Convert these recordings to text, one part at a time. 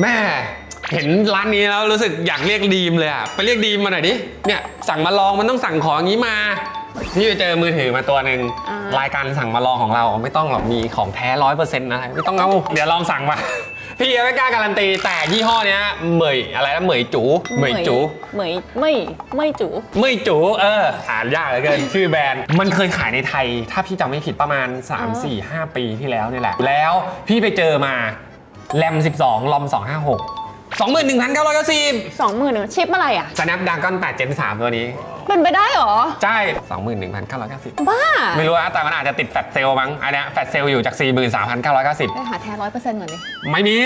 แม่เห็นร้านนี้แล้วรู้สึกอยากเรียกดีมเลยอะไปเรียกดีมมาหน่อยดิเนี่ยสั่งมาลองมันต้องสั่งของอย่างนี้มาพี่ไปเจอมือถือมาตัวหนึ่งอ่ารายการสั่งมาลองของเราไม่ต้องหรอกมีของแท้ร้อยเปอร์เซ็นต์นะไม่ต้องเอาเดี๋ยวลองสั่งมา พี่ยังไม่กล้าการันตีแต่ยี่ห้อเนี้ยเหมยอะไรนะเหมยจูเหมยจู เหมยไม่ไม่จู ไม่จูเอออ่านยากเหลือเกิน ชื่อแบรนด์ มันเคยขายในไทย ถ้าพี่จำไม่ผิดประมาณ 3 4 5 ปีที่แล้วนี่แหละ แล้วพี่ไปเจอมา แรม 12ลอม 256 21,990 สองหมื่นชิปอะไรอะ Snapdragon 8 Gen 3 ตัวนี้ เป็นไปได้เหรอ ใช่ 21,990 บ้า ไม่รู้นะแต่มันอาจจะติดแฟลชเซลล์มั้งอันเนี้ยแฟลชเซลล์อยู่จาก 43,990 ไปหาแท้ร้อยเปอร์เซ็นต์ก่อนดิไม่มี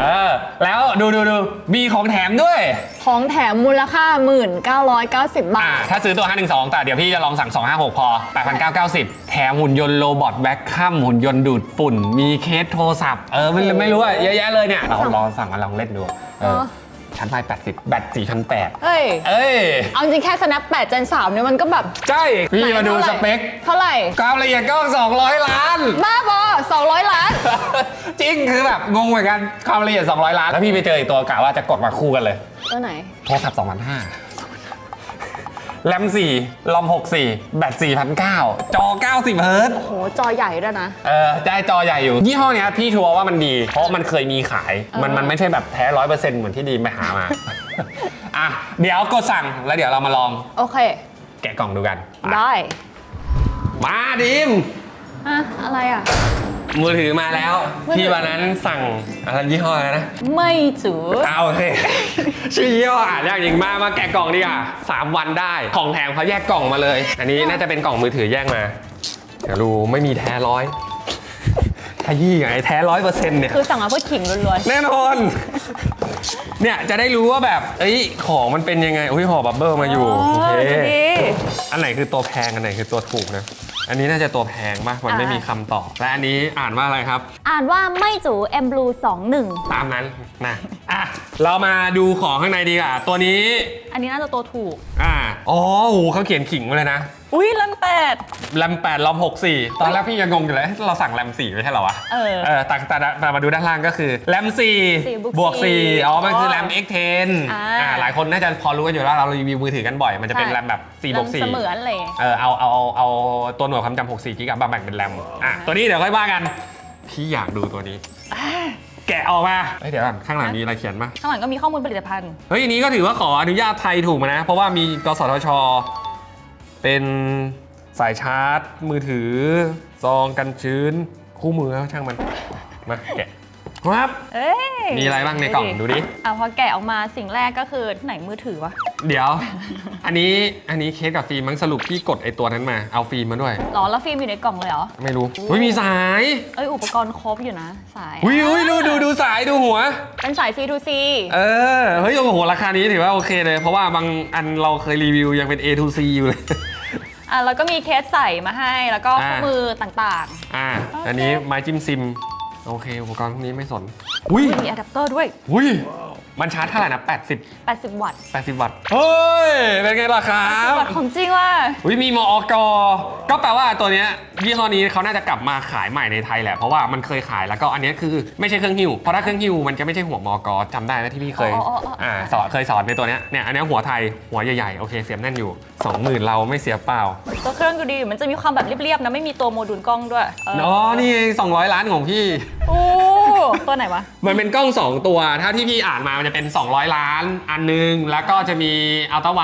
เออ แล้วดูดูดูมีของแถมด้วย ของแถมมูลค่า 1990 บาอ่า ท ถ้าซื้อตัว 512 แต่เดี๋ยวพี่จะลองสั่ง 256 พอ 8,990 แถมหุ่นยนต์โรบอทแบ็คคัมหุ่นยนต์ดูดฝุ่น มีเคสโทรศัพท์ เออ ไม่ไม่รู้อะเยอะแยะเลยเนี่ย เราลองสั่งมาลองเล่นดู เอออ๋อ ชั้นไฟ80 แบต4,800เฮ้ย เอ้ย เอาจริงแค่ snap 8 gen 3เนี่ยมันก็แบบ ใช่ พี่มาดูไหนสท่ไหร่เปคเท่าไหร่ความละเอียดกล้อง200 ล้าน บ้าบอ200 ล้าน จริงคือแบบงงเหมือนกันความละเอียด 200 ล้าน แล้วพี่ไปเจออีกตัวกะว่าจะกดมาคู่กันเลย ตัวไหน โทรศัพท์2,500 แรม4ลอม64 แบต4,900จอ 90เฮิร์ตซ์โหจอใหญ่ด้วยนะ เออได้จอใหญ่อยู่ ยี่ห้อเนี้ยพี่ชัวร์ว่ามันดี เพราะมันเคยมีขาย มันเออมันไม่ใช่แบบแท้ร้อยเปอร์เซ็นต์เหมือนที่ดีมไปหามา อะ เดี๋ยวกดสั่งแล้วเดี๋ยวเรามาลองโอเค แกะกล่องดูกันไปได้มาดิมอะอะไรอะ มือถือมาแล้วมือถือที่วันนั้นสั่งอะไรยี่ห้ออะไรนะไม่จูเอาโอเคชื่อยี่ห้ออ่านยากจริงมากมาแกะกล่องดีกว่าสามวันได้ ของแถมเขาแยกกล่องมาเลย อันนี้น่าจะเป็นกล่องมือถือแยกมาเดี๋ยวดูไม่มีแท้ร้อยถ้ายี่ไงแท้ร้อยเปอร์เซ็นต์เนี่ยคือสั่งมาเพื่อขิงล้วนแน่นอนเนี่ยจะได้รู้ว่าแบบเอ้ยของมันเป็นยังไงอุ้ยห่อบับเบิ้ลมาๆอยู่โอเคดูดิอันไหนคือตัวแพงอันไหนคือตัวถูกนะ อันนี้น่าจะตัวแพงมากมันอ่าไม่มีคำตอบ และอันนี้อ่านว่าอะไรครับ อ่านว่าไม่จูเอ็มบลู21ตามนั้นนะอะเรามาดูของข้างในดีกว่าตัวนี้ อันนี้น่าจะตัวถูก อ่า อ๋อโหเขาเขียนขิงมาเลยนะ อุ้ยลันแปด แรม8ลอม64 ตอนแรกพี่ยังงงอยู่เลยเราสั่งแรม4ไม่ใช่เหรอวะเออเออแต่แต่แต่มาดูด้านล่างก็คือแรมสี่4บวกบวกสี่4อ๋อ มันคืออ๋อแรม X10 อ่า อ่าหลายคนน่าจะพอรู้กันอยู่แล้วเรารีวิวมือถือกันบ่อย มันจะเป็นใช่แรมแบบ4บวกเสมือนอะไรอย่างเงี้ย4เออเอาเอาเอาเอาตัวหน่วยความจำ64กิกะมาแบ่งเป็นแรมอะตัวนี้เดี๋ยวค่อยว่ากัน พี่อยากดูตัวนี้ แกะออกมาเฮ้ยเดี๋ยวก่อนข้างหลังมีอะไรเขียนมาข้างหลังก็มีข้อมูลผลิตภัณฑ์ เฮ้ยอันนี้ก็ถือว่าขออนุญาตไทยถูกมานะ เพราะว่ามีกสทช เป็นสายชาร์จ มือถือ ซองกันชื้น คู่มือแล้วช่างมัน มาแกะครับ เอ้ยมีอะไรบ้างในกล่องดูดิ อะพอแกะออกมาสิ่งแรกก็คือไหนมือถือวะ เดี๋ยว อันนี้อันนี้เคสกับฟิล์มมั้งสรุปพี่กดไอตัวนั้นมา เอาฟิล์มมาด้วย หรอแล้วฟิล์มอยู่ในกล่องเลยเหรอ ไม่รู้ไม่มีสาย เอ้ยอุปกรณ์ครบอยู่นะสาย อุ้ยอุ้ยดูดูดูสายดูหัว เป็นสาย C2C เออ เฮ้ยโอ้โหราคานี้ถือว่าโอเคเลย เพราะว่าบางอันเราเคยรีวิวยังเป็น A to C อยู่เลย อะแล้วก็มีเคสใส่มาให้แล้วก็อ่าคู่มือต่าง อ่าโอเคอันนี้ไม้จิ้มซิม โอเค อุปกรณ์พวกนี้ไม่สน อุ้ยๆ มีอะแดปเตอร์ด้วย อุ้ย มันชาร์จเท่าไหร่นะ 80 80 วัตต์80 วัตต์ เฮ้ย เป็นไงล่ะครับวัตต์ของจริงว่ะอุ้ยมีมอกก็แปลว่าตัวเนี้ยยี่ห้อนี้เขาน่าจะกลับมาขายใหม่ในไทยแหละ เพราะว่ามันเคยขายแล้วก็อันเนี้ยคือไม่ใช่เครื่องหิ้วเพราะถ้าเครื่องหิ้วมันจะไม่ใช่หัวมอกจำได้นะที่พี่เคยอ๋ออ๋ออ๋ออ่ อ่าสอนเคยสอนในตัวเนี้ยเนี่ยอันเนี้ยหัวไทยหัวใหญ่ๆ โอเคเสียบแน่นอยู่ 20,000 เราไม่เสียเปล่าตัวเครื่องดูดีมันจะมีความแบบเรียบๆนะไม่มีตัวโมดูลกล้องด้วยเอออ๋อนี่ไง200 ล้านของพี่ โอ้ ตัวไหนวะ มันเป็นกล้อง 2 ตัว ถ้าที่พี่อ่านมามันจะเป็น 200 ล้าน อันหนึง แล้วก็จะมีอัลตร้าไว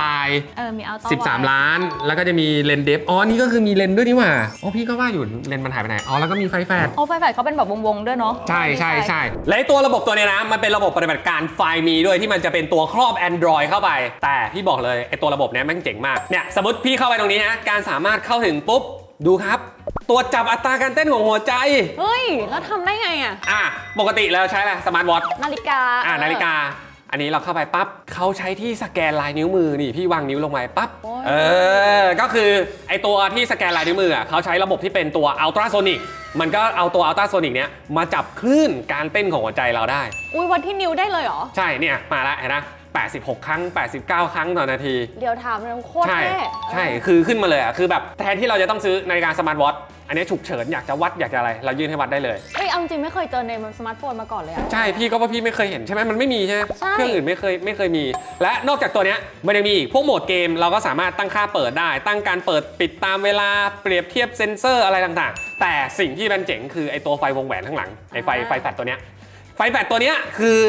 เออ มีเอาตัว13ล้าน แล้วก็จะมีเลนส์เดฟอ๋อ นี่ก็คือมีเลนส์ด้วยนี่หว่าอ๋อพี่ก็ว่าอยู่เลนส์มันหายไปไหน อ๋อ แล้วก็มีไฟแฟลช โอ้ไฟแฟลชเขาเป็นแบบวงๆด้วยเนาะใช่ใช่ใช่และไอ้ตัวระบบตัวเนี้ยนะ มันเป็นระบบปฏิบัติการไฟมีด้วยที่มันจะเป็นตัวครอบ Android เข้าไป แต่พี่บอกเลยไอ้ตัวระบบเนี้ยแม่งเจ๋งมาก เนี่ยสมมติพี่เข้าไปตรงนี้นะ การสามารถเข้าถึงปุ๊บ ดูครับ ตัวจับอัตราการเต้นของหัวใจ เฮ้ย แล้วทำได้ไงอะ อะ ปกติแล้วใช้อะไรสมาร์ทวอทนาฬิกาอ่านาฬิกา อันนี้เราเข้าไปปั๊บเขาใช้ที่สแกนลายนิ้วมือนี่พี่วางนิ้วลงไปปั๊บ โอ้ย เออ ก็คือไอตัวที่สแกนลายนิ้วมืออะเขาใช้ระบบที่เป็นตัวอัลตราโซนิก มันก็เอาตัวอัลตราโซนิกเนี้ยมาจับคลื่นการเต้นของหัวใจเราได้ อุ้ยวันที่นิ้วได้เลยเหรอ ใช่เนี่ยมาแล้วเห็นนะ 86 ครั้ง 89 ครั้งต่อนาที เดี๋ยวถามเลยโคตรใช่เท่ใช่ คือขึ้นมาเลยอะ คือแบบแทนที่เราจะต้องซื้อนาฬิกาสมาร์ทวอทอันนี้ฉุกเฉินอยากจะวัดอยากจะอะไร เรายื่นให้วัดได้เลยเอ้ยเอาจริงไม่เคยเจอในสมาร์ทโฟนมาก่อนเลยอะ ใช่ พี่ก็ว่าพี่ไม่เคยเห็นใช่ไหมมันไม่มีใช่ไหมใช่ เครื่องอื่นไม่เคยไม่เคยมี และนอกจากตัวเนี้ยมันยังมีอีกพวกโหมดเกมเราก็สามารถตั้งค่าเปิดได้ ตั้งการเปิดปิดตามเวลาเปรียบเทียบเซ็นเซอร์อะไรต่างๆ แต่สิ่งที่มันเจ๋งคือไอตัวไฟวงแหวนข้างหลังไอไฟไฟแฟลชตัวเนี้ย ไฟแฟลชตัวเนี้ยคือ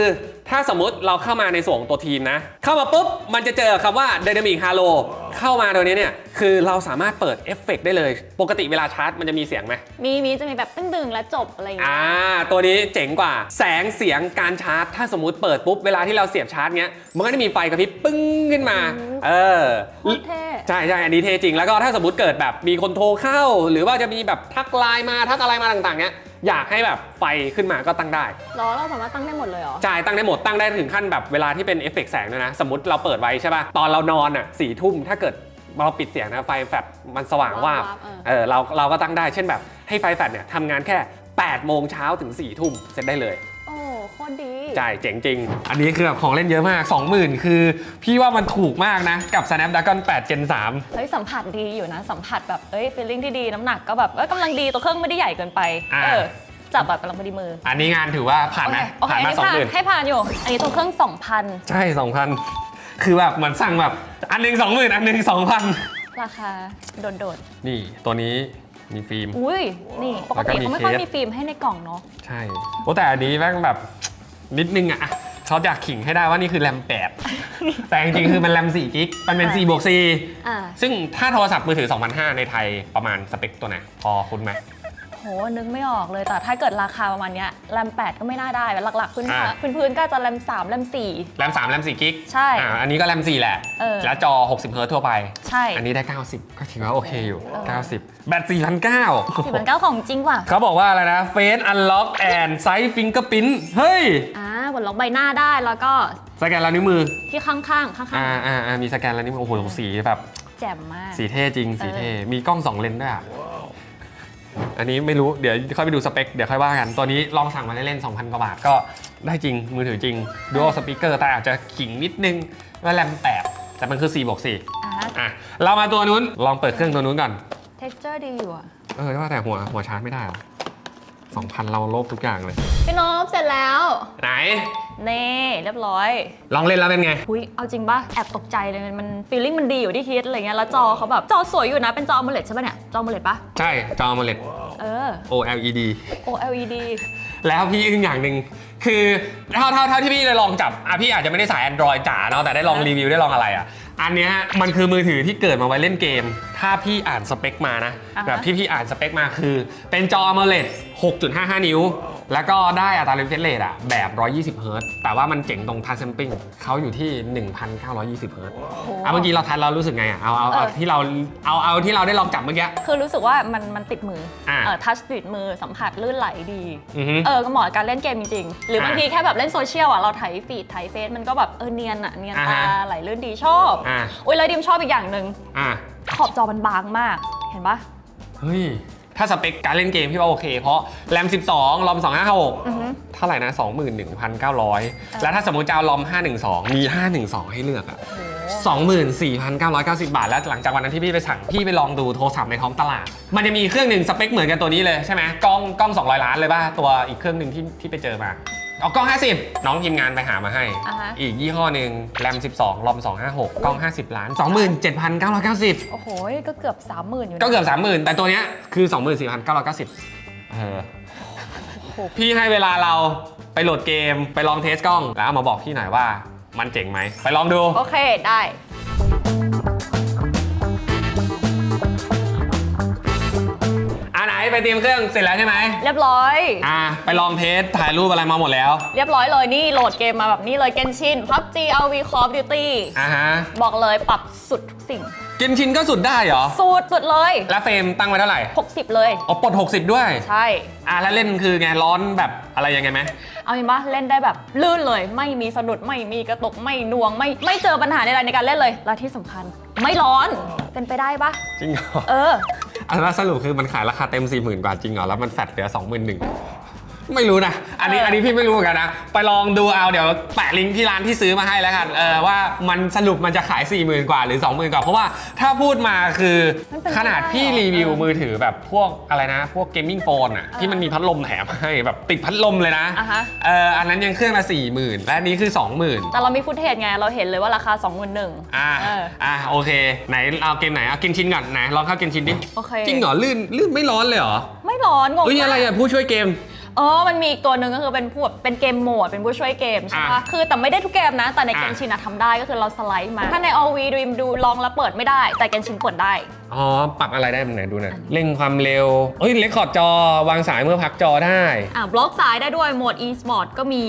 ถ้าสมมติเราเข้ามาในส่วนของตัวทีมนะ เข้ามาปุ๊บ มันจะเจอคำว่า Dynamic Halo เข้ามาตัวนี้เนี่ย คือเราสามารถเปิดเอฟเฟกต์ได้เลย ปกติเวลาชาร์จมันจะมีเสียงไหม มีมีจะมีแบบตึ้งดึงๆและจบอะไรอย่างเงี้อ่ายตัวนี้เจ๋งกว่า แสงเสียงการชาร์จ ถ้าสมมติเปิดปุ๊บ เวลาที่เราเสียบชาร์จเงี้ย มันก็จะมีไฟกระพริบปึ้งขึ้นมา เออโคตรเท่ใช่ใช่อันนี้เท่จริง แล้วก็ถ้าสมมติเกิดแบบมีคนโทรเข้า หรือว่าจะมีแบบทักไลน์มาทักอะไรมาต่างๆเนี้ย อยากให้แบบไฟขึ้นมาก็ตั้งได้ล้อเราสามารถตั้งได้หมดเลยเหรอจ่ายตั้งได้หมดตั้งได้ถึงขั้นแบบเวลาที่เป็นเอฟเฟกต์แสงด้วยนะ สมมติเราเปิดไว้ใช่ป่ะตอนเรานอนอะสี่ทุ่มถ้าเกิดเราปิดเสียงนะไฟแฟลชมันสว่างวาบวาบเออเออเราเราก็ตั้งได้เช่นแบบให้ไฟแฟลชเนี่ยทำงานแค่8โมงเช้าถึง4ทุ่มเสร็จได้เลยโอ้โค ตรดีจ่ายเจ๋งจริง อันนี้คือแบบของเล่นเยอะมาก 20,000 คือ พี่ว่ามันถูกมากนะ กับ Snapdragon 8 Gen 3 เฮ้ย สัมผัสดีอยู่นะ สัมผัสแบบเอ้ยฟีลลิ่งที่ดีน้ำหนักก็แบบเอ้ยกำลังดีตัวเครื่องไม่ได้ใหญ่เกินไปอ่า เออจับแบบกำลังพอดีมืออันนี้งานถือว่าผ่านไหมโอเคผ่านโอมาเคอันนี้ผ่าน20,000ให้ผ่านอยู่ อันนี้ตัวเครื่อง 2,000 ใช่ 2,000 คือแบบเหมือนสั่งแบบอันหนึง20,000 อันหนึง2,000 ราคาโดดนี่ตัวนี้มีฟิล์ม ๆอุ้ยนี่ปกติแล้วก็มีเขาไม่ค่อยเคส มีฟิล์มให้ในกล่องเนาะ ใช่โอ้แต่อันนี้แม่งแบบ นิดนึงอะอะเขาอยากขิงให้ได้ว่านี่คือแรม8 แต่จริงๆ คือมันแรม4กิกมันเป็น4บวกอ่า4ซึ่งถ้าโทรศัพท์มือถือ2,500ในไทยประมาณสเปคตัวไหนพอคุณไหม โหนึกไม่ออกเลยแต่ถ้าเกิดราคาประมาณเนี้ยแรม8 ก็ไม่น่าได้หลักๆพื้นอ่าพื้นๆก็จะแรม3แรมแรม3แรม4กิกใช่อ่าอันนี้ก็แรม4แหละ เออแล้วจอ 60เฮิร์ตซ์ทั่วไป4ใช่ อันนี้ได้ 90 ก็ถือว่าโอเคอยู่เออ90 แบต4,900สี่พันเก้าของจริงว่ะเขาบอกว่าอะไรนะ Face Unlock and Size Fingerprint เฮ้ย อ่าบนล็อกใบหน้าได้แล้วก็สแกนลายนิ้วมือ ที่ข้างๆข้างอ่าอ่าอ่ามีสแกนลายนิ้วมือ โอ้โห สีแบบ ๆแจ่มมาก สีเท่จริง สีเท่เออมีกล้อง2เลนส์ด้วยอะ อันนี้ไม่รู้เดี๋ยวค่อยไปดูสเปค เดี๋ยวค่อยว่ากัน ตัวนี้ลองสั่งมาเล่นๆ2,000 กว่าบาทก็ได้จริงมือถือจริง Dual Speaker แต่อาจจะขิงนิดนึงว่าแรม8แต่มันคือ4บวก4อ่าอะเรามาตัวนู้นลองเปิดเครื่องตัวนู้นก่อน texture ดีอยู่อะเออว่าแต่หัวหัวชาร์จไม่ได้เหรอ 2,000 เราลบทุกอย่างเลย พี่นพเสร็จแล้ว ไหนเน่เรียบร้อย ลองเล่นแล้วเป็นไงหุยเอาจริงป่ะ แอบตกใจเลยมันฟีลลิ่งมันดีอยู่ที่คิดอะไรเงี้ย แล้วจอเขาแบบจอสวยอยู่นะ เป็นจอ AMOLED ใช่ป่ะเนี่ย จอ AMOLED ป่ะ ใช่ จอ AMOLED เออ OLED OLED แล้วพี่อึ้งอย่างหนึ่งคือเท่าเท่าเท่าที่พี่ได้ลองจับอะพี่อาจจะไม่ได้สาย Android จ๋าเนาะแต่ได้ลองอะรีวิวได้ลองอะไรอะอันเนี้ยมันคือมือถือที่เกิดมาไว้เล่นเกม ถ้าพี่อ่านสเปคมานะ อ่าฮะ แบบที่พี่อ่านสเปคมาคือ เป็นจอ AMOLED 6.55 นิ้ว แล้วก็ได้อัตรา refresh rate อะแบบ 120 เฮิร์ตซ์แต่ว่ามันเจ๋งตรง touch sampling เขาอยู่ที่ 1,920 เฮิร์ตซ์โอ้โหอะเมื่อกี้เราทันเรารู้สึกไงอะเอาเอาเอาเออ ที่เราเอาเอาที่เราได้ลองจับเมื่อกี้ คือรู้สึกว่ามันมันติดมืออะ เออทัชติดมือสัมผัสลื่นไหลดี อือฮึ เออก็เหมาะกับการเล่นเกมจริงๆ หรือบางอะทีแค่แบบเล่นโซเชียลอะ เราไถฟีดไถเฟซมันก็แบบเออเนียนอะ เนียนอ่าตาฮะ ไหลลื่นดีชอบอะอุ้ยแล้วดิมชอบอีกอย่างหนึ่งอะขอบจอมันบางมาก เห็นปะเฮ้ย ถ้าสเปคการเล่นเกมพี่ว่าโอเค เพราะแรม 12 รอมอือฮึ256เท่าไหร่นะ 21,900 แล้วถ้าสมมติจะเอารอม 512 มี 512 ให้เลือกอะโอ้โห24,990 บาท แล้วหลังจากวันนั้นที่พี่ไปสั่ง พี่ไปลองดูโทรศัพท์ในท้องตลาด มันจะมีเครื่องหนึ่งสเปคเหมือนกันตัวนี้เลยใช่ไหมกล้องกล้อง 200 ล้านเลยป่ะ ตัวอีกเครื่องหนึ่งที่ที่ไปเจอมา เอากล้อง 50 น้องทีมงานไปหามาให้ อ่าฮะ อีกยี่ห้อหนึ่งแรม 12รอม 256 กล้อง 50 ล้าน 27,990 โอ้โหก็เกือบสามหมื่นอยู่นะ ก็เกือบ 30,000 แต่ตัวเนี้ยคือ 24,990 เออโอ้โหพี่ให้เวลาเราไปโหลดเกมไปลองเทสกล้อง แล้วเอามาบอกพี่หน่อยว่ามันเจ๋งไหม ไปลองดู โอเค ได้ ไหนไปเตรียมเครื่องเสร็จแล้วใช่ไหมเรียบร้อย อ่าไปลองเทสถ่ายรูปอะไรมาหมดแล้ว เรียบร้อยเลยนี่โหลดเกมมาแบบนี้เลย Genshin PUBG RV Call of Duty อ่าฮะบอกเลยปรับสุดทุกสิ่ง เกมชินก็สุดได้เหรอ สุดสุดเลย แล้วเฟรมตั้งไว้เท่าไหร่ 60 เลย อ๋อปลด60 ด้วย ใช่ อ่าแล้วเล่นคือไงร้อนแบบอะไรยังไงไหมเอาจริงปะเล่นได้แบบลื่นเลย ไม่มีสะดุดไม่มีกระตุกไม่หน่วงไม่ไม่เจอปัญหาใดๆในการเล่นเลยและที่สำคัญ ไม่ร้อนเป็นไปได้ปะจริงเหรอเออ อันนั้นสรุปคือมันขายราคาเต็ม 40,000 กว่าจริงเหรอ แล้วมันแฟดเหลือ 21,000 ไม่รู้นะ อันนี้เอออัอันนี้พี่ไม่รู้เหมือนกันนะ ไปลองดูเอาเดี๋ยวแปะลิงก์ที่ร้านที่ซื้อมาให้แล้วกันเออว่ามันสรุปมันจะขาย 4 0,000 กว่าหรือ 20,000 กว่า เพราะว่าถ้าพูดมาคือมันเป็นไปได้ขนาดพี่รีวิวเหรอมือถือแบบพวกอะไรนะ พวกเกมมิ่งโฟนอะที่มันมีพัดลมแถมให้แบบติดพัดลมเลยนะอะฮะ เอออันนั้นยังเครื่องละ40,000 และอันนี้คือ 20,000 แต่เรามีฟุตเทจไง เราเห็นเลยว่าราคา 2 1 0 0 0 อ่า เอออ่าโอเค ไหนเอาเกมไหน เอาเกมชินก่อนไหนลองเข้าเกมชินดิ โอเค จริงเหรอ ลื่น ลื่นไม่ร้อนเลยเหรอไม่ร้อนงงเฮ้ยมากอะไรอะผู้ช่วยเกม เออมันมีอีกตัวหนึ่งก็คือเป็นผู้เป็นเกมโหมด เป็นผู้ช่วยเกมใช่อะปะคือแต่ไม่ได้ทุกเกมนะ แต่ในเกมอะ ชินอะทำได้ก็คือเราสไลด์มา ถ้าใน All We Dream ดูลองแล้วเปิดไม่ได้ แต่เกมชินเปิดได้ อ๋อ ปรับอะไรได้มันไหนดูหนะเร่งความเร็วเฮ้ยเลคคอร์ดจอวางสายเมื่อพักจอได้ อะบล็อกสายได้ด้วยโหมด e-sport ก็มี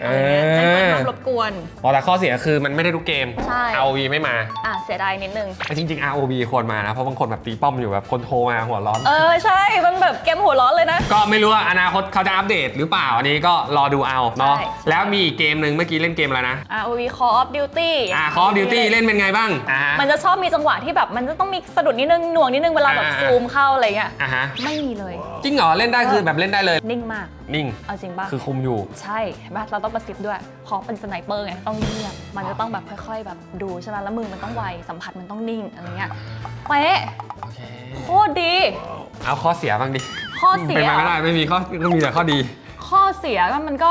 อะไรเงี้ยอ่าแจ้งเตือนห้ามรบกวน อ๋อแต่ข้อเสียคือมันไม่ได้ทุกเกม ใช่ ROV ไม่มาอะเสียดายนิดนึง แต่จริง ๆ ROV ควรมานะ เพราะบางคนแบบตีป้อมอยู่แบบคนโทรมาหัวร้อน เออ ใช่ มันแบบเกมหัวร้อนเลยนะ ก็ไม่รู้ว่าอนาคตเขาจะอัปเดตหรือเปล่า อันนี้ก็รอดูเอาเนาะใช่ แล้วมีอีกเกมหนึ่งเมื่อกี้เล่นเกมอะไรนะ ROV Call of Duty อ่า Call of Duty เล่นเป็นไงบ้างอ่าฮะ มันจะชอบมีจังหวะที่แบบมันจะต้องมีสะดุดนิดนึงหน่วงนิดนึงเวลาแบบอ่า ซูมเข้าอะไรเงี้ย อ่าฮะไม่มีเลย จริงเหรอเล่นได้คือแบบเล่นได้เลย นิ่งมากนิ่ง เอาจริงป่ะ คือคุมอยู่ ใช่เห็นป่ะเราต้องประสิบด้วยเพราะเป็นสไนเปอร์ไงต้องเงียบมันจะต้องแบบค่อย ๆ แบบดูใช่ไหมแล้วมือมันต้องไวสัมผัสมันต้องนิ่งอะไรเงี้ยเป๊ะโอเค โคตรดี เอาข้อเสียบ้างดิข้อเสีเป็นยไปไม่ได้ไม่มีข้อก็มีแต่ข้อดี ข้อเสียก็มันก็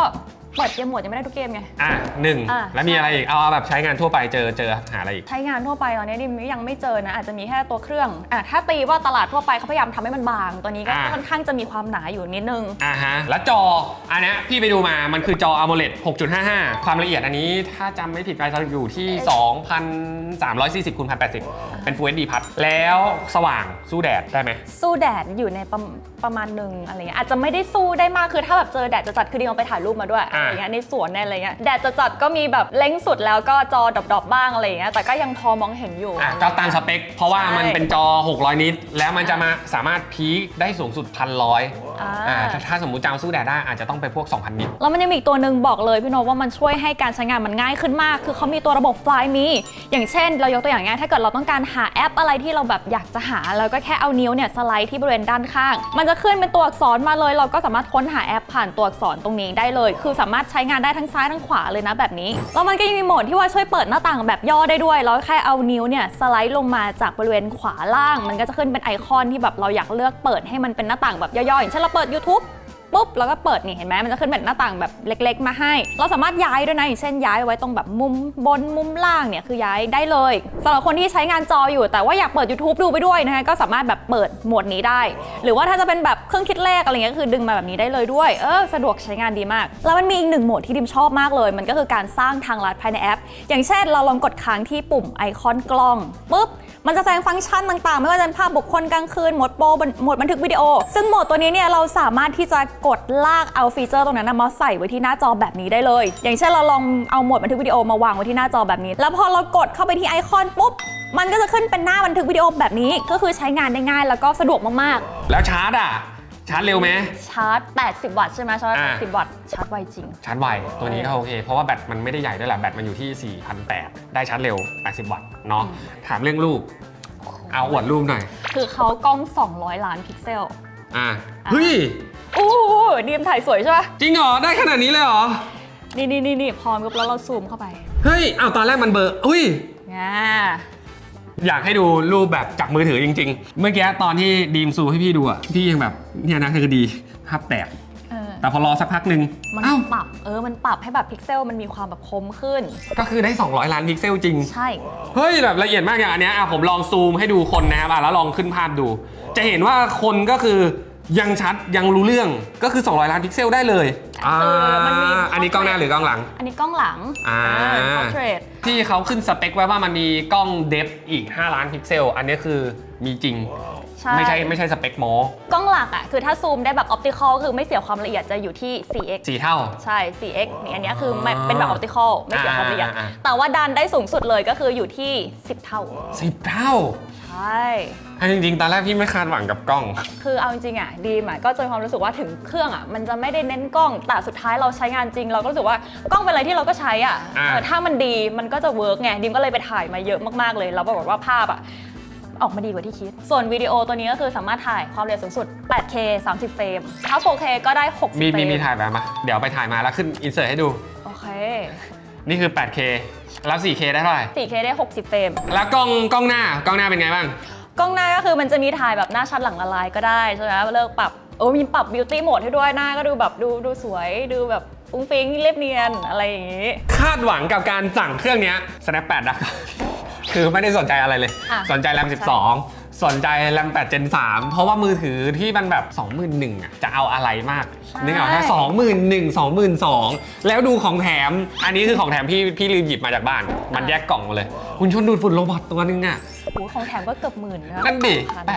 เปิดเกมโหมดยังไม่ได้ทุกเกมไง อะหนึ่งอะ แล้วมีอะไรอีก เอาเอาแบบใช้งานทั่วไปเจอเจอหาอะไรอีก ใช้งานทั่วไปตอนนี้ดิมยังไม่เจอนะ อาจจะมีแค่ตัวเครื่องอะถ้าตีว่าตลาดทั่วไปเขาพยายามทำให้มันบาง ตัวนี้ก็อ่า ค่อนข้างจะมีความหนาอยู่นิดนึง อ่าฮะ แล้วจออันเนี้ยพี่ไปดูมามันคือจอ AMOLED 6.55 ความละเอียดอันนี้ถ้าจำไม่ผิดไปจะอยู่ที่ 2,340คูณ1,080 เป็น Full HD พัดแล้วสว่างสู้แดดได้ไหม สู้แดดอยู่ในประประมาณหนึ่งอะไรเงี้ยอาจจะไม่ได้สู้ได้มากคือถ้าแบบเจอแดดจะจัดคือดิมเอาไปถ่ายรูปมาด้วย อ่าอะไรเงี้ยในสวนในอะไรเงี้ยแดดจะจัดก็มีแบบเล้งสุดแล้วก็จอดอบๆบ้างอะไรเงี้ยแต่ก็ยังพอมองเห็นอยู่ อะก็ตามสเปค เพราะว่าใช่มันเป็นจอ 600 นิตแล้วมันจะมาสามารถพีคได้สูงสุด1,100อ่าอ่า ถ้าถ้าสมมุติจะเอาสู้แดดได้อาจจะต้องไปพวก 2,000 นิต แล้วมันยังมีอีกตัวหนึ่งบอกเลยพี่โนตว่ามันช่วยให้การใช้งานมันง่ายขึ้นมาก คือเขามีตัวระบบ Fly Me อย่างเช่น เรายกตัวอย่างง่ายถ้าเกิดเราต้องการหาแอปอะไรที่เราแบบอยากจะหาแล้วก็แค่เอานิ้วเนี่ยสไลด์ที่บริเวณด้านข้าง มันจะขึ้นเป็นตัวอักษรมาเลย เราก็สามารถค้นหาแอปผ่านตัวอักษรตรงนี้ได้เลย คือสามารถใช้งานได้ทั้งซ้ายทั้งขวาเลยนะแบบนี้ แล้วมันก็ยังมีโหมดที่ว่าช่วยเปิดหน้าต่างแบบย่อได้ด้วย แล้วแค่เอานิ้วเนี่ยสไลด์ลงมาจากบริเวณขวาล่าง มันก็จะขึ้นเป็นไอคอนที่แบบเราอยากเลือกเปิดให้มันเป็นหน้าต่างแบบย่อๆอย่างเช่นเราเปิด YouTube ปุ๊บแล้วก็เปิดนี่เห็นไหมมันจะขึ้นเป็นหน้าต่างแบบเล็ก ๆ มาให้ เราสามารถย้ายด้วยนะอย่างเช่นย้ายไว้ตรงแบบมุมบนมุมล่างเนี่ยคือย้ายได้เลยสำหรับคนที่ใช้งานจออยู่ แต่ว่าอยากเปิด YouTube ดูไปด้วยนะคะก็สามารถแบบเปิดโหมดนี้ได้ หรือว่าถ้าจะเป็นแบบเครื่องคิดเลขอะไรเงี้ยก็คือดึงมาแบบนี้ได้เลยด้วยเออสะดวกใช้งานดีมาก แล้วมันมีอีกหนึ่งโหมดที่ดิมชอบมากเลย มันก็คือการสร้างทางลัดภายในแอป อย่างเช่นเราลองกดค้างที่ปุ่มไอคอนกล้องปุ๊บ มันจะแสดงฟังก์ชันต่างๆ ไม่ว่าจะเป็นภาพบุคคลกลางคืนโหมดโปรโหมดบันทึกวิดีโอ ซึ่งโหมดตัวนี้เนี่ยเราสามารถที่จะกดลากเอาฟีเจอร์ตรงนั้นะมาใส่ไว้ที่หน้าจอแบบนี้ได้เลย อย่างเช่นเราลองเอาโหมดบันทึกวิดีโอมาวางไว้ที่หน้าจอแบบนี้ แล้วพอเรากดเข้าไปที่ไอคอนปุ๊บมันก็จะขึ้นเป็นหน้าบันทึกวิดีโอแบบนี้ ก็คือใช้งานได้ง่ายแล้วก็สะดวกมากๆ แล้วชาร์จอะ ชาร์จเร็วไหมๆชาร์จ 80 วัตต์ใช่ไหมชาร์จอ่า 80 วัตต์ชาร์จไวจริง ชาร์จไวตัวนี้ก็โอเค เพราะว่าแบตมันไม่ได้ใหญ่ด้วยแหละแบตมันอยู่ที่4,800ได้ชาร์จเร็ว 80 วัตต์เนาะถามเรื่องรูป เอาอวดรูปหน่อยคือเขากล้อง 200 ล้านพิกเซล อะเฮ้ยอู้หูดีมถ่ายสวยใช่ปะจริงเหรอได้ขนาดนี้เลยเหรอนี่นี่นี่นี่พอปุ๊บแล้วเราซูมเข้าไปเฮ้ยเอาตอนแรกมันเบลอร์อุ้ย ง่า อยากให้ดูรูปแบบจากมือถือจริง ๆ เมื่อกี้ตอนที่ดีมซูให้พี่ดูอะพี่ยังแบบเนี่ยนะคือดีภาพแตก เออแต่พอรอสักพักหนึ่งมันเอ้าปรับ เออ มันปรับให้แบบพิกเซลมันมีความแบบคมขึ้น ก็คือได้ 200 ล้านพิกเซลจริง ใช่ เฮ้ยแบบละเอียดมากอย่างอันเนี้ยอะผมลองซูมให้ดูคนนะครับอะแล้วลองขึ้นภาพดู จะเห็นว่าคนก็คือ ยังชัดยังรู้เรื่องก็คือ 200 ล้านพิกเซลได้เลยเออมันมี อันนี้กล้องหน้าหรือกล้องหลัง อันนี้กล้องหลังอ่าพอร์เทรตที่เขาขึ้นสเปคไว้ว่ามันมีกล้องเดฟอีก 5 ล้านพิกเซล อันนี้คือมีจริง ใช่ ไม่ใช่ไม่ใช่สเปคโมกล้องหลักอะคือถ้าซูมได้แบบออปติคอลคือไม่เสียความละเอียดจะอยู่ที่ 4x สี่เท่า ใช่ 4x นี่อันเนี้ยคือไม่อ่าเป็นแบบออปติคอลไม่เสียความละเอียด อ่าอ่าอ่า แต่ว่าดันได้สูงสุดเลยก็คืออยู่ที่ 10 เท่าสิบเท่า ใช่ อันจริงๆ ตอนแรกพี่ไม่คาดหวังกับกล้อง คือเอาจริงๆอะดีมอะก็จะมีความรู้สึกว่าถึงเครื่องอะมันจะไม่ได้เน้นกล้องแต่สุดท้ายเราใช้งานจริง เราก็รู้สึกว่ากล้องเป็นอะไรที่เราก็ใช้อะอ่า เออถ้ามันดีมันก็จะเวิร์กไงดีมก็เลยไปถ่ายมาเยอะมากๆเลยแล้วปรากฏว่าภาพอะออกมาดีกว่าที่คิด ส่วนวิดีโอตัวนี้ก็คือสามารถถ่ายความเร็วสูงสุด 8K 30 เฟรมถ้า 4K ก็ได้ 60 มีเฟรมีมมีถ่ายแบบมาเดี๋ยวไปถ่ายมาแล้วขึ้นอินเสิร์ตให้ดู โอเค นี่คือ 8K แล้ว 4K ได้เท่าไหร่ 4K ได้ 60 เฟรม แล้วกล้องกล้องหน้ากล้องหน้าเป็นไงบ้าง กล้องหน้าก็คือมันจะมีถ่ายแบบหน้าชัดหลังละลายก็ได้ใช่ไหมเลิกปรับโอ้มีปรับบิวตี้โหมดให้ด้วยหน้าก็ดูแบบดูดูสวยดูแบบฟุ้งฟิ้งเรียบเนียนอะไรอย่างงี้ คาดหวังกับการสั่งเครื่องเนี้ย Snap 8 นะ คือไม่ได้สนใจอะไรเลย อะ สนใจแรมใช่12 สนใจแรม8 Gen 3 เพราะว่ามือถือที่มันแบบ 21,000อะจะเอาอะไรมากนึกออกแค่21,000 22,000 แล้วดูของแถม อันนี้คือของแถมพี่พี่ลืมหยิบมาจากบ้าน มันแยกกล่องมาเลย คุณชนดูดฝุ่นโรบอทตัวนึงอะโอ้โหของแถมก็เกือบหมื่นนะนั่นดิ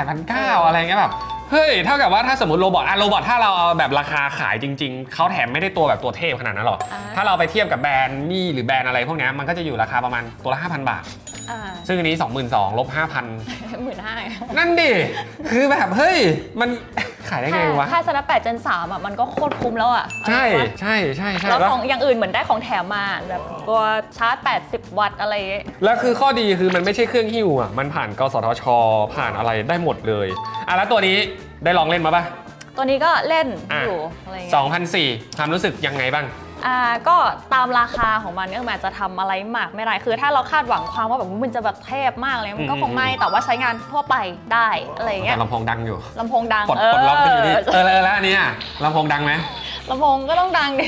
พัน8,900อะไรเงี้ยแบบ เฮ้ยเท่ากับว่าถ้าสมมติโรบอทอะโรบอทถ้าเราเอาแบบราคาขายจริง ๆ เขาแถมไม่ได้ตัวแบบตัวเทพขนาดนั้นหรอก อ่า ถ้าเราไปเทียบกับแบรนด์มี่หรือแบรนด์อะไรพวกเนี้ยมันก็จะอยู่ราคาประมาณตัวละ 5,000 บาท อ่าซึ่งอันนี้ 22,000ลบหมื่นห้า5,000นั่นดิ คือแบบ เฮ้ย มัน ขายได้ไงวะถ้าสนับ8 Gen 3อะมันก็โคตรคุ้มแล้วอะใช่เอาจริงปะใช่ใช่ใช่แล้วแล้วของอย่างอื่นเหมือนได้ของแถมมาแบบตัวชาร์จ 80 วัตต์อะไรอย่างเงี้ยแล้วคือข้อดีคือมันไม่ใช่เครื่องหิ้วอะมันผ่านกสทช ผ่านอะไรได้หมดเลยอะแล้วตัวนี้ได้ลองเล่นมาปะตัวนี้ก็เล่นอะอยู่อะไรอย่างเงี้ย2,004ความรู้สึกยังไงบ้าง อ่าก็ตามราคาของมันก็มันอาจจะทำอะไรมากไม่ได้ คือถ้าเราคาดหวังความว่าแบบมันจะแบบเทพมากเลย มันก็คงไม่ แต่ว่าใช้งานทั่วไปได้อะไรอย่างเงี้แต่ยลำโพงดังอยู่ลำโพงดังปลดเอปลดล็อกไปอยู่นี่อเออแล้วแล้วอันนี้อะลำโพงดังไหมลำโพงก็ต้องดังดิ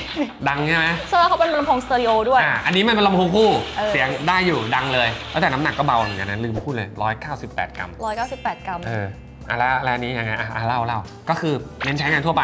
ดังใช่ไหมเชื่อเขาเป็นลำโพงสเตอริโอด้วย อะอันนี้มันเป็นลำโพงคู่เออ เสียงได้อยู่ดังเลยแล้วแต่น้ำหนักก็เบาเหมือนกันนะลืมพูดเลย 198 กรัม 198 กรัม เออ อะแล้วแล้วอันนี้ยังไงอะอะเล่าเล่าก็คือเน้นใช้งานทั่วไป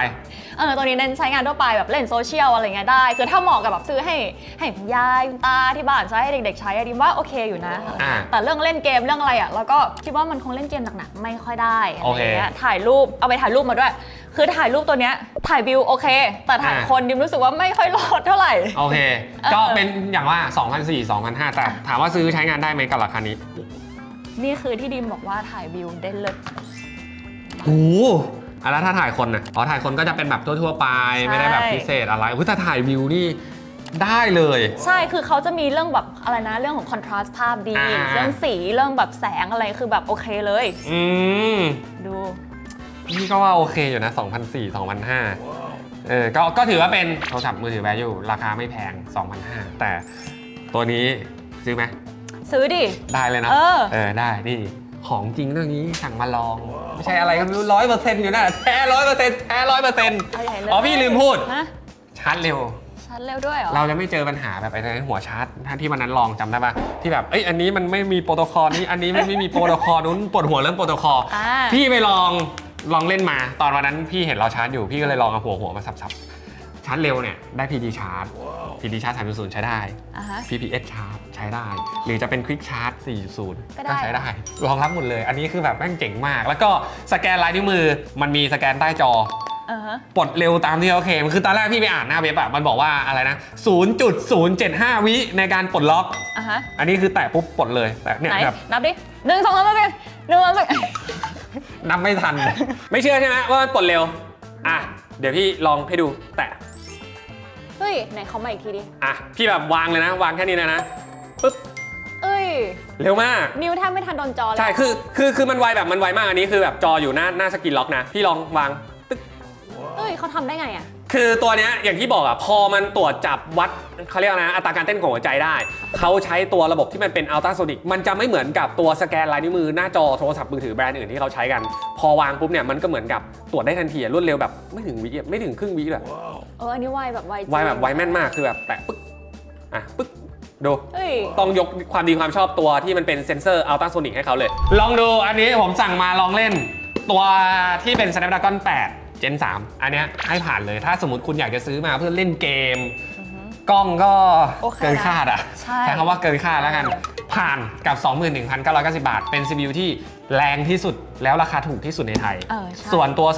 เออตัวนี้เน้นใช้งานทั่วไปแบบเล่นโซเชียลอะไรเงี้ยได้ คือถ้าเหมาะกับแบบซื้อให้ให้คุณยายคุณตาที่บ้านใช้ให้เด็กๆใช้อะดิมว่าโอเคอยู่นะ อ่าแต่เรื่องเล่นเกมเรื่องอะไรอะแล้วก็คิดว่ามันคงเล่นเกมหนักๆไม่ค่อยได้อะไรโอเคเงี้ยถ่ายรูปเอาไปถ่ายรูปมาด้วย คือถ่ายรูปตัวเนี้ยถ่ายวิวโอเค แต่ถ่ายอ่า คนดิมรู้สึกว่าไม่ค่อยรอดเท่าไหร่ โอเค เออ ก็เป็นอย่างว่า2,400 2,500แต่ถามว่าซื้อใช้งานได้ไหมกับราคานี้ นี่คือที่ดิมบอกว่าถ่ายวิวได้เลิศ โอ้โหอะแล้วถ้าถ่ายคนน่ะอ๋อถ่ายคนก็จะเป็นแบบทั่วๆไปใช่ไม่ได้แบบพิเศษอะไรอุ้ยแต่ถ่ายวิวนี่ได้เลย ใช่คือเขาจะมีเรื่องแบบอะไรนะเรื่องของคอนทราสต์ภาพดี อ่า เรื่องสีเรื่องแบบแสงอะไรคือแบบโอเคเลย อืมดูนี่ก็ว่าโอเคอยู่นะ 2,400 2,500เออก็ก็ถือว่าเป็นโทรศัพท์มือถือแวร์อยู่ราคาไม่แพง 2,500 แต่ตัวนี้ซื้อไหมซื้อดิ ได้เลยนะเออเออได้นี่ ของจริงเรื่องนี้สั่งมาลอง ไม่ใช่อะไรก็ไม่รู้ร้อยเปอร์เซ็นต์อยู่นะแท้ร้อยเปอร์เซ็นต์แท้ร้อยเปอร์เซ็นต์เอาใหญ่เลยอ๋อพี่ลืมพูด ฮะชาร์จเร็วชัดเร็วด้วยเหรอ เราจะไม่เจอปัญหาแบบไอ้หัวชาร์จถ้าที่วันนั้นลองจำได้ปะที่แบบเอ้ยอันนี้มันไม่มีโปรโตคอลนี้อันนี้ไม่ไม่มีโปรโตคอลนู้นปวดหัวเรื่องโปรโตคอลอ่า พี่ไปลองลองเล่นมา ตอนวันนั้นพี่เห็นเราชาร์จอยู่พี่ก็เลยลองเอาหัวหัวมาสับๆ ชาร์จเร็วเนี่ยได้ PD ชาร์จ PD ชาร์จ3.0 ใช้ได้ อะฮะ PPS ชาร์จใช้ได้ หรือจะเป็น Quick Charge 4.0 ก็ได้ ก็ใช้ได้รองรับหมดเลย อันนี้คือแบบแม่งเจ๋งมาก แล้วก็สแกนลายนิ้วมือมันมีสแกนใต้จออ่าฮะ ปลดเร็วตามที่เขาเคลมคือตอนแรกพี่ไปอ่านหน้าเว็บอะมันบอกว่าอะไรนะ 0.075 วิในการปลดล็อก อะฮะ อันนี้คือแตะปุ๊บปลดเลยแต่เนี่ยไหน แบบ นับดิหนึ่งสองสามสี่หนึ่งสองสามสี่นับไม่ทัน ไม่เชื่อใช่ไหมว่ามันปลดเร็ว อะ เดี๋ยวพี่ลองให้ดู แตะเฮ้ ยไหนเขามาอีกทีดิ อะ พี่แบบวางเลยนะ วางแค่นี้เลยนะปุ๊บเอ้ย เร็วมาก นิ้วแทบไม่ทันโดนจอเลยใช่คือคือคือมันไวแบบมันไวมากอันนี้คือแบบจออยู่หน้าหน้าสกินล็อกนะ พี่ลองวางตึ๊กเอ้ยเขาทำได้ไงอะ คือตัวเนี้ยอย่างที่บอกอะพอมันตรวจจับวัดเขาเรียกนะอัตราการเต้นของหัวใจได้ เขาใช้ตัวระบบที่มันเป็นอัลตราโซนิกมันจะไม่เหมือนกับตัวสแกนลายนิ้วมือหน้าจอโทรศัพท์มือถือแบรนด์อื่นที่เขาใช้กัน พอวางปุ๊บเนี่ยมันก็เหมือนกับตรวจได้ทันทีอะรวดเร็วแบบไม่ถึงวิอะไม่ถึงครึ่งวิเลยเอออันนี้ไวแบบไวจริงไวแบบไวแม่นมากคือแบบแตะปึ๊กอะปึ๊กดูเฮ้ยต้องยกความดีความชอบตัวที่มันเป็นเซนเซอร์อัลตราโซนิกให้เขาเลย ลองดูอันนี้ผมสั่งมาลองเล่น ตัวที่เป็น Snapdragon 8 Gen 3 อันเนี้ยให้ผ่านเลย ถ้าสมมติคุณอยากจะซื้อมาเพื่อเล่นเกม กล้องก็โอเคเกินคาดอะใช่คำว่าเกินคาดแล้วกัน ผ่านกับ 21,990 บาท เป็น CPU ที่แรงที่สุดแล้วราคาถูกที่สุดในไทย เออใช่ ส่วนตัว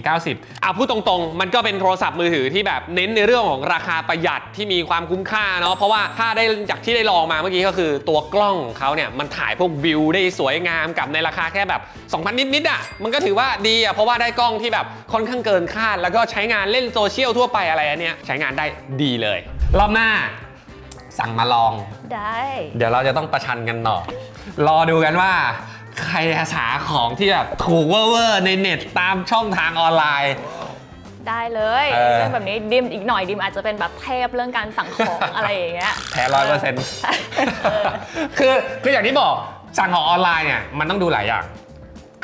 2,490อะพูดตรงๆ มันก็เป็นโทรศัพท์มือถือที่แบบเน้นในเรื่องของราคาประหยัดที่มีความคุ้มค่าเนาะเพราะว่าถ้าได้จากที่ได้ลองมาเมื่อกี้ก็คือตัวกล้องของเขาเนี่ยมันถ่ายพวกวิวได้สวยงามกับในราคาแค่แบบ 2,000 นิดๆอะมันก็ถือว่าดีอะเพราะว่าได้กล้องที่แบบค่อนข้างเกินคาด แล้วก็ใช้งานเล่นโซเชียลทั่วไปอะไรอันเนี้ยใช้งานได้ดีเลย รอบหน้าสั่งมาลอง ได้ เดี๋ยวเราจะต้องประชันกันต่อ รอดูกันว่า ใครจะหาของที่แบบถูกเวอร์ๆในเน็ตตามช่องทางออนไลน์ ได้เลยเออ เรื่องแบบนี้ดิมอีกหน่อยดิมอาจจะเป็นแบบเทพเรื่องการสั่งของ อะไรอย่างเงี้ยแท้ร้อยเปอร์เซ็นต์คือคืออย่างที่บอกสั่งของออนไลน์เนี่ยมันต้องดูหลายอย่าง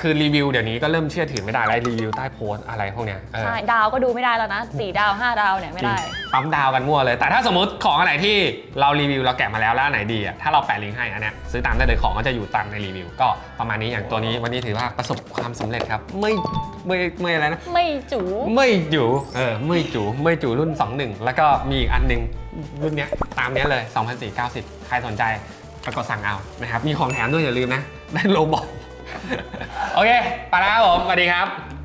คือรีวิวเดี๋ยวนี้ก็เริ่มเชื่อถือไม่ได้แล้วรีวิวใต้โพสต์อะไรพวกเนี้ยเออ ใช่ดาวก็ดูไม่ได้แล้วนะสี่ดาวห้าดาวเนี่ยไม่ได้จริงปั๊มดาวกันมั่วเลย แต่ถ้าสมมติของอะไรที่เรารีวิวเราแกะมาแล้วแล้วอันไหนดีอะ ถ้าเราแปะลิงก์ให้อันเนี้ยซื้อตามได้เลยของก็จะอยู่ตามในรีวิว ก็ประมาณนี้อย่างตัวนี้วันนี้ถือว่าประสบความสำเร็จครับ ไม่ไม่ไม่อะไรนะ ไม่จูไม่จูเออไม่จูไม่จูรุ่น 21 แล้วก็มีอีกอันหนึงรุ่นเนี้ยตามเนี้ยเลย 2,490 ใครสนใจไปกดสั่งเอานะครับ มีของแถมด้วยอย่าลืมนะ ได้โลบอก โอเค ไปแล้วครับผมสวัสดีครับ